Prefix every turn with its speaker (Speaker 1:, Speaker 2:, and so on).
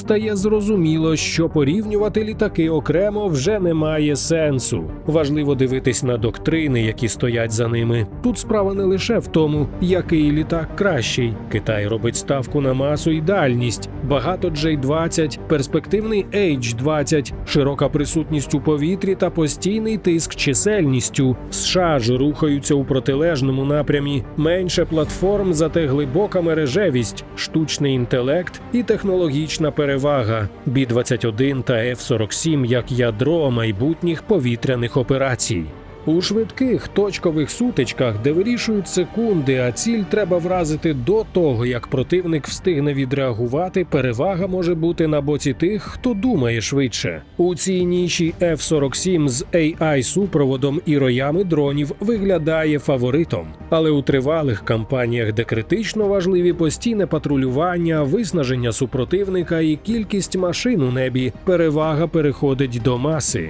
Speaker 1: стає зрозуміло, що порівнювати літаки окремо вже немає сенсу. Важливо дивитись на доктрини, які стоять за ними. Тут справа не лише в тому, який літак кращий. Китай робить ставку на масу і дальність. Багато J-20, перспективний H-20, широка присутність у повітрі та постійний тиск чисельністю. США ж рухаються у протилежному напрямі. Менше платформ, зате глибока мережевість, штучний інтелект і технологічна перевага. Бі-21 та F-47 як ядро майбутніх повітряних операцій. У швидких точкових сутичках, де вирішують секунди, а ціль треба вразити до того, як противник встигне відреагувати, перевага може бути на боці тих, хто думає швидше. У цій ніші F-47 з AI супроводом і роями дронів виглядає фаворитом. Але у тривалих кампаніях, де критично важливі постійне патрулювання, виснаження супротивника і кількість машин у небі, перевага переходить до маси.